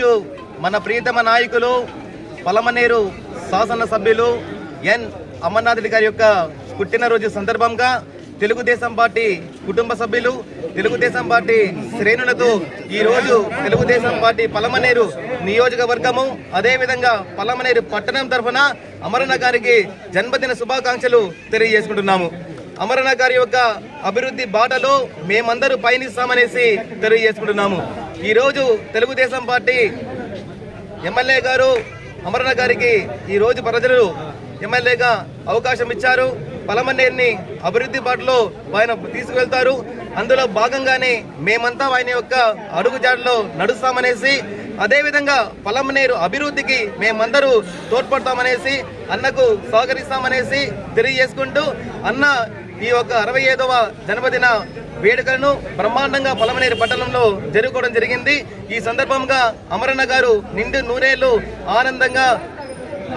ఈరోజు మన ప్రియతమ నాయకులు పలమనేరు శాసనసభ్యులు ఎన్ అమర్నాథ్ రెడ్డి గారి యొక్క పుట్టినరోజు సందర్భంగా తెలుగుదేశం పార్టీ కుటుంబ సభ్యులు తెలుగుదేశం పార్టీ శ్రేణులతో ఈ రోజు తెలుగుదేశం పార్టీ పలమనేరు నియోజకవర్గము అదేవిధంగా పలమనేరు పట్టణం తరఫున అమరణ గారికి జన్మదిన శుభాకాంక్షలు తెలియజేసుకుంటున్నాము. అమరణ గారి యొక్క అభివృద్ధి బాటలో మేమందరూ పయనిస్తామనేసి తెలియజేసుకుంటున్నాము. ఈరోజు తెలుగుదేశం పార్టీ ఎమ్మెల్యే గారు అమరణ గారికి ఈ రోజు ప్రజలు ఎమ్మెల్యేగా అవకాశం ఇచ్చారు. పలమనేరుని అభివృద్ధి బాటలో ఆయన తీసుకువెళ్తారు. అందులో భాగంగానే మేమంతా ఆయన యొక్క అడుగుజాడలో నడుస్తామనేసి అదేవిధంగా పలమనేరు అభివృద్ధికి మేమందరూ తోడ్పడతామనేసి అన్నకు సహకరిస్తామనేసి తెలియజేసుకుంటూ అన్న ఈ యొక్క అరవై ఐదవ జన్మదిన వేడుకలను బ్రహ్మాండంగా పొలమనేరు పట్టణంలో జరుపుకోవడం జరిగింది. ఈ సందర్భంగా అమరన్న గారు నిండు నూరేళ్ళు ఆనందంగా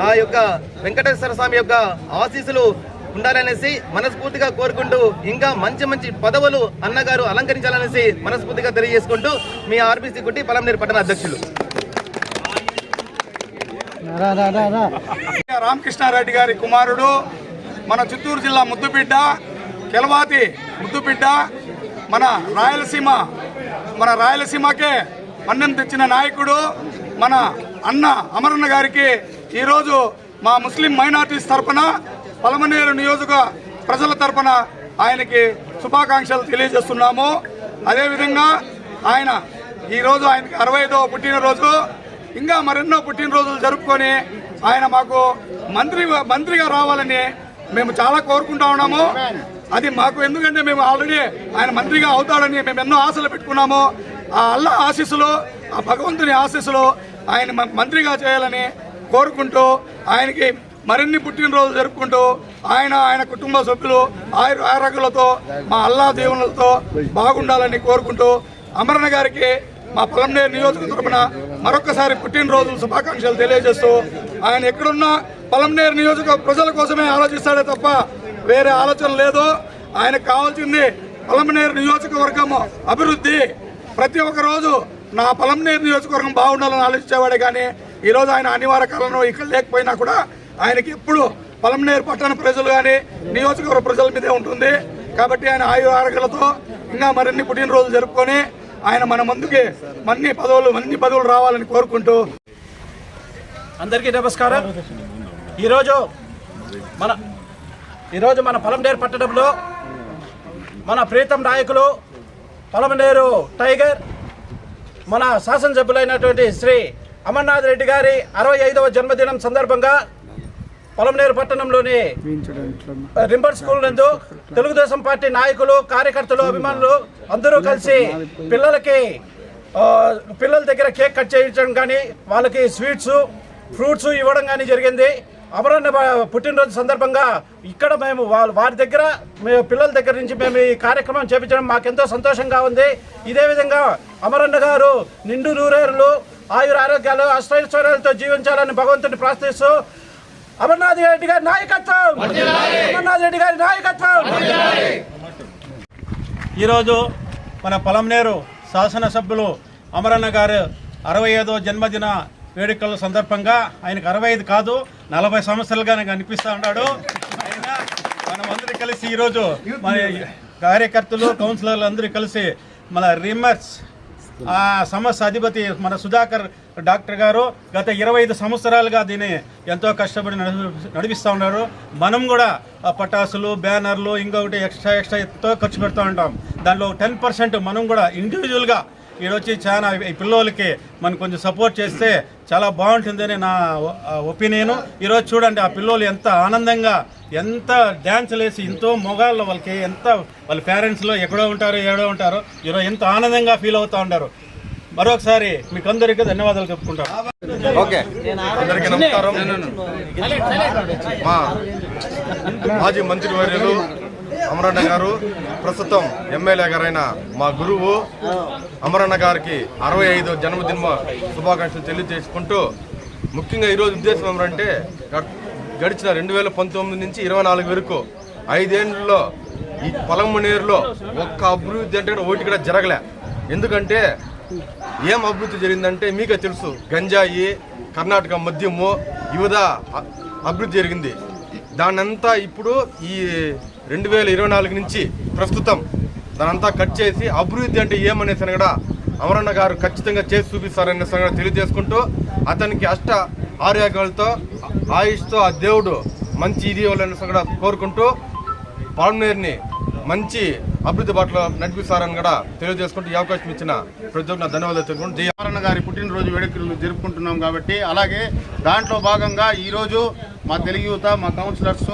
ఆ యొక్క వెంకటేశ్వర స్వామి యొక్క ఆశీస్సులు ఉండాలనేసి మనస్ఫూర్తిగా కోరుకుంటూ ఇంకా మంచి మంచి పదవులు అన్నగారు అలంకరించాలనేసి మనస్ఫూర్తిగా తెలియజేసుకుంటూ మీ ఆర్బీసీ గుట్టి పొలంనేరు పట్టణ అధ్యక్షులు. రామకృష్ణారెడ్డి గారి కుమారుడు మన చిత్తూరు జిల్లా ముద్దుబిడ్డ తెలవాతి ముద్దుబిడ్డ మన రాయలసీమ మన రాయలసీమకే మన్నం తెచ్చిన నాయకుడు మన అన్న అమరన్న గారికి ఈరోజు మా ముస్లిం మైనార్టీస్ తరఫున పలమనేరు నియోజక ప్రజల తరఫున ఆయనకి శుభాకాంక్షలు తెలియజేస్తున్నాము. అదేవిధంగా ఆయన ఈరోజు ఆయనకి అరవై ఐదవ పుట్టినరోజు. ఇంకా మరెన్నో పుట్టినరోజులు జరుపుకొని ఆయన మాకు మంత్రి మంత్రిగా రావాలని మేము చాలా కోరుకుంటా ఉన్నాము. అది మాకు ఎందుకంటే మేము ఆల్రెడీ ఆయన మంత్రిగా అవుతాడని మేము ఎన్నో ఆశలు పెట్టుకున్నాము. ఆ అల్లా ఆశీస్సులు ఆ భగవంతుని ఆశీస్సులు ఆయన మంత్రిగా చేయాలని కోరుకుంటూ ఆయనకి మరిన్ని పుట్టినరోజులు జరుపుకుంటూ ఆయన ఆయన కుటుంబ సభ్యులు ఆయుర ఆరోగ్యాలతో మా అల్లా దేవునులతో బాగుండాలని కోరుకుంటూ అమరణ గారికి మా పొలంనేరు నియోజక తరపున మరొకసారి పుట్టినరోజు శుభాకాంక్షలు తెలియజేస్తూ ఆయన ఎక్కడున్నా పొలంనేరు నియోజక ప్రజల కోసమే ఆలోచిస్తాడే తప్ప వేరే ఆలోచన లేదు. ఆయనకు కావాల్సింది పొలంనేరు నియోజకవర్గం అభివృద్ధి. ప్రతి ఒక్క రోజు నా పలమనేరు నియోజకవర్గం బాగుండాలని ఆలోచించేవాడే కానీ ఈరోజు ఆయన అనివార్య కాలంలో ఇక్కడ లేకపోయినా కూడా ఆయనకి ఎప్పుడు పొలంనేరు పట్టణ ప్రజలు కానీ నియోజకవర్గ ప్రజల మీదే ఉంటుంది. కాబట్టి ఆయన ఆయు ఆరోగ్యాలతో ఇంకా మరిన్ని పుట్టినరోజులు జరుపుకొని ఆయన మన ముందుకి మన్ని పదవులు మన్ని పదవులు రావాలని కోరుకుంటూ అందరికీ నమస్కారం. ఈరోజు మన ఈరోజు మన పొలంనేరు పట్టణంలో మన ప్రీతం నాయకులు పొలమనేరు టైగర్ మన శాసనసభ్యులైనటువంటి శ్రీ అమర్నాథ్ రెడ్డి గారి అరవై ఐదవ జన్మదినం సందర్భంగా పొలంనేరు పట్టణంలోని రింబర్ స్కూల్ నందు తెలుగుదేశం పార్టీ నాయకులు కార్యకర్తలు అభిమానులు అందరూ కలిసి పిల్లలకి పిల్లల దగ్గర కేక్ కట్ చేయించడం కానీ వాళ్ళకి స్వీట్స్ ఫ్రూట్స్ ఇవ్వడం కానీ జరిగింది. అమరన్న పుట్టినరోజు సందర్భంగా ఇక్కడ మేము వారి దగ్గర మేము పిల్లల దగ్గర నుంచి మేము ఈ కార్యక్రమం చేపించడం మాకెంతో సంతోషంగా ఉంది. ఇదే విధంగా అమరన్న గారు నిండు నూరేరులు ఆయుర ఆరోగ్యాలు అష్టైశ్వర్యాలతో జీవించాలని భగవంతుని ప్రార్థిస్తూ అమర్నాథ్ రెడ్డి గారి నాయకత్వం! అమర్నాథ్ రెడ్డి గారి నాయకత్వం! ఈరోజు మన పొలంనేరు శాసనసభ్యులు అమరన్న గారు అరవై ఐదో జన్మదిన వేడుకల సందర్భంగా ఆయనకు అరవై ఐదు కాదు నలభై సంవత్సరాలుగా నాకు అనిపిస్తూ ఉన్నాడు. అయినా మనమందరూ కలిసి ఈరోజు మన కార్యకర్తలు కౌన్సిలర్లు అందరూ కలిసి మన రిమర్స్ ఆ సమస్య అధిపతి మన సుధాకర్ డాక్టర్ గారు గత ఇరవై ఐదు సంవత్సరాలుగా దీన్ని ఎంతో కష్టపడి నడిపిస్తూ ఉన్నారు. మనం కూడా పటాసులు బ్యానర్లు ఇంకొకటి ఎక్స్ట్రా ఎక్స్ట్రా ఎంతో ఖర్చు పెడుతూ ఉంటాం. దాంట్లో టెన్ పర్సెంట్ మనం కూడా ఇండివిజువల్గా ఈడొచ్చి చాలా ఈ పిల్లలకి మనం కొంచెం సపోర్ట్ చేస్తే చాలా బాగుంటుందని నా ఒపీనియన్. ఈరోజు చూడండి ఆ పిల్లలు ఎంత ఆనందంగా ఎంత డ్యాన్సులు వేసి ఎంతో మొగాళ్ళు వాళ్ళకి ఎంత వాళ్ళ పేరెంట్స్లో ఎక్కడో ఉంటారో ఏడో ఉంటారో ఈరోజు ఎంత ఆనందంగా ఫీల్ అవుతూ ఉంటారు మరొకసారి మీకు అందరికీ ధన్యవాదాలు చెప్పుకుంటాం. ఓకే. అందరికీ నమస్కారం. మాజీ మంత్రి వర్యులు అమరన్న గారు ప్రస్తుతం ఎమ్మెల్యే గారైన మా గురువు అమరన్న గారికి అరవై ఐదు జన్మదిన శుభాకాంక్షలు తెలియజేసుకుంటూ ముఖ్యంగా ఈరోజు ఉద్దేశం ఏమంటే గ- గడిచిన రెండు వేల పంతొమ్మిది నుంచి ఇరవై నాలుగు వరకు ఐదేళ్ళలో ఈ పొలమనేరులో ఒక్క అభివృద్ధి అంటే ఒకటి కూడా జరగలే. ఎందుకంటే ఏం అభివృద్ధి జరిగిందంటే మీకే తెలుసు గంజాయి కర్ణాటక మద్యము యువత అభివృద్ధి జరిగింది. దానంతా ఇప్పుడు ఈ రెండు వేల ఇరవై నాలుగు నుంచి ప్రస్తుతం దానంతా కట్ చేసి అభివృద్ధి అంటే ఏమనేసి కూడా అమరన్న గారు ఖచ్చితంగా చేసి చూపిస్తారనే సంగతి తెలియజేసుకుంటూ అతనికి అష్ట ఆరోగ్యాలతో ఆయుష్తో ఆ దేవుడు మంచి ఇది ఇవ్వాలనే కూడా కోరుకుంటూ పాల్మేరుని మంచి అభివృద్ధి బాటలో నడిపిస్తారని కూడా తెలియజేసుకుంటూ ఈ అవకాశం ఇచ్చిన ప్రతి ఒక్కరు నా ధన్యవాదాలు తెలుపుకుంటూ జై నారాయణ గారి పుట్టినరోజు వేడుకలు జరుపుకుంటున్నాం కాబట్టి అలాగే దాంట్లో భాగంగా ఈరోజు మా తెలుగు యువత మా కౌన్సిలర్స్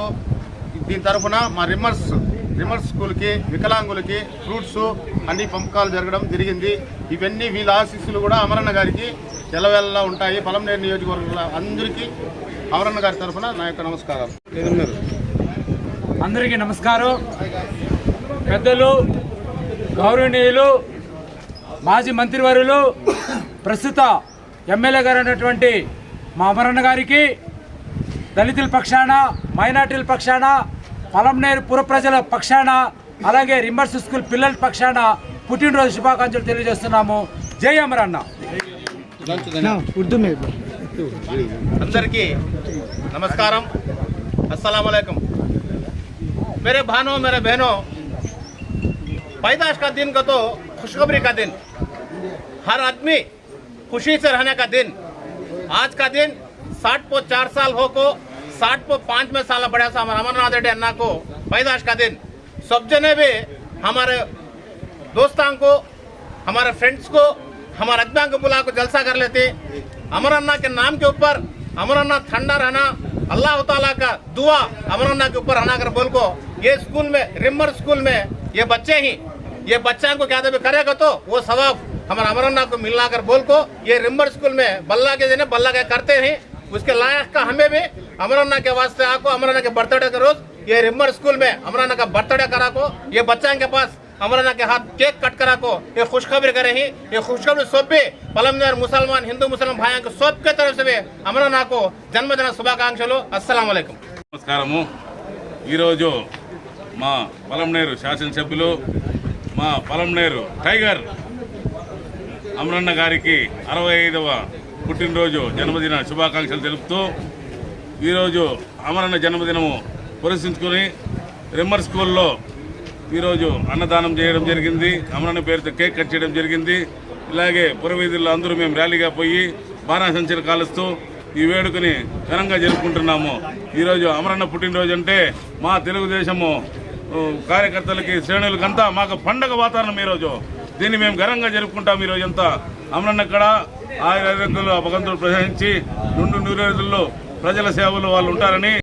దీని తరఫున మా రిమ్మర్స్ రిమ్మర్స్ స్కూల్కి వికలాంగులకి ఫ్రూట్స్ అన్ని పంపకాలు జరగడం జరిగింది. ఇవన్నీ వీళ్ళ ఆశీస్సులు కూడా అమరన్న గారికి ఎల్లవెల్లా ఉంటాయి. పొలంనేరు నియోజకవర్గంలో అందరికీ అమరన్న గారి తరఫున నా యొక్క నమస్కారాలు. అందరికీ నమస్కారం. పెద్దలు గౌరవనీయులు మాజీ మంత్రివర్యులు ప్రస్తుత ఎమ్మెల్యే గారు అయినటువంటి మా అమరన్న గారికి దళితుల పక్షాన మైనార్టీల పక్షాన పొలంనేరు పుర ప్రజల పక్షాన అలాగే రిమ్మర్స్ స్కూల్ పిల్లల పక్షాన పుట్టినరోజు శుభాకాంక్షలు తెలియజేస్తున్నాము జై అమరన్న అందరికీ నమస్కారం अस्सलाम वालेकुम मेरे भाइयों मेरे बहनों पैदाश का दिन का तो खुशखबरी का दिन। हर आदमी खुशी से रहने का दिन। आज का दिन साठ को चार साल हो को, साठ को पाँच में साल बड़ा सा हमारा अमरनाथ रेड्डी अन्ना को पैदाश का दिन। सब जने भी हमारे दोस्तान को, हमारे फ्रेंड्स को, हमारे अजमान को बुला को जलसा कर लेते। अमर अन्ना के नाम के ऊपर, अमर अन्ना ठंडा रहना, अल्लाह ताला का दुआ अमर अन्ना के ऊपर रहना कर बोल को, ये स्कूल में रिमर स्कूल में ये बच्चे ही। ये बच्चा को क्या करेगा तो? वो सवाब हमारा अमरनाथ को मिलना कर बोल को, ये रिम्बर स्कूल में बल्ला के देने बल्ला के करते हैं। उसके लायक का हमें भी अमरनाथ के वास्ते आको अमरनाथ के बर्थडे के रोज ये रिम्बर स्कूल में अमरनाथ का बर्थडे करा को, ये बच्चा के पास अमरनाथ के हाथ केक कट करा को, ये खुशखबरी करे ही। ये खुशखबरी सौंपे। पलमदार मुसलमान, हिंदू मुसलमान भाइयों को सब के तरफ़ से भी अमरनाथ को जन्मदिन शुभाकांक्षा लो। वालेकुम नमस्कार మా పలంనేరు శాసనసభ్యులు మా పలంనేరు టైగర్ అమరన్న గారికి అరవై ఐదవ పుట్టినరోజు జన్మదిన శుభాకాంక్షలు తెలుపుతూ ఈరోజు అమరన్న జన్మదినము పురస్కరించుకొని రిమ్మర్ స్కూల్లో ఈరోజు అన్నదానం చేయడం జరిగింది. అమరన్న పేరుతో కేక్ కట్ చేయడం జరిగింది. ఇలాగే పురవీధుల్లో అందరూ మేము ర్యాలీగా పోయి బాణాసంచలు కాలుస్తూ ఈ వేడుకని ఘనంగా జరుపుకుంటున్నాము. ఈరోజు అమరన్న పుట్టినరోజు అంటే మా తెలుగుదేశము కార్యకర్తలకి శ్రేణులకంతా మాకు పండగ వాతావరణం ఈరోజు. దీన్ని మేము ఘనంగా జరుపుకుంటాం ఈరోజు అంతా. అమరన్నక్కడ ఆయుర్వేదంలో భగవంతుడు ప్రసహించి రెండు నూరేళ్ళలో ప్రజల సేవలు వాళ్ళు ఉంటారని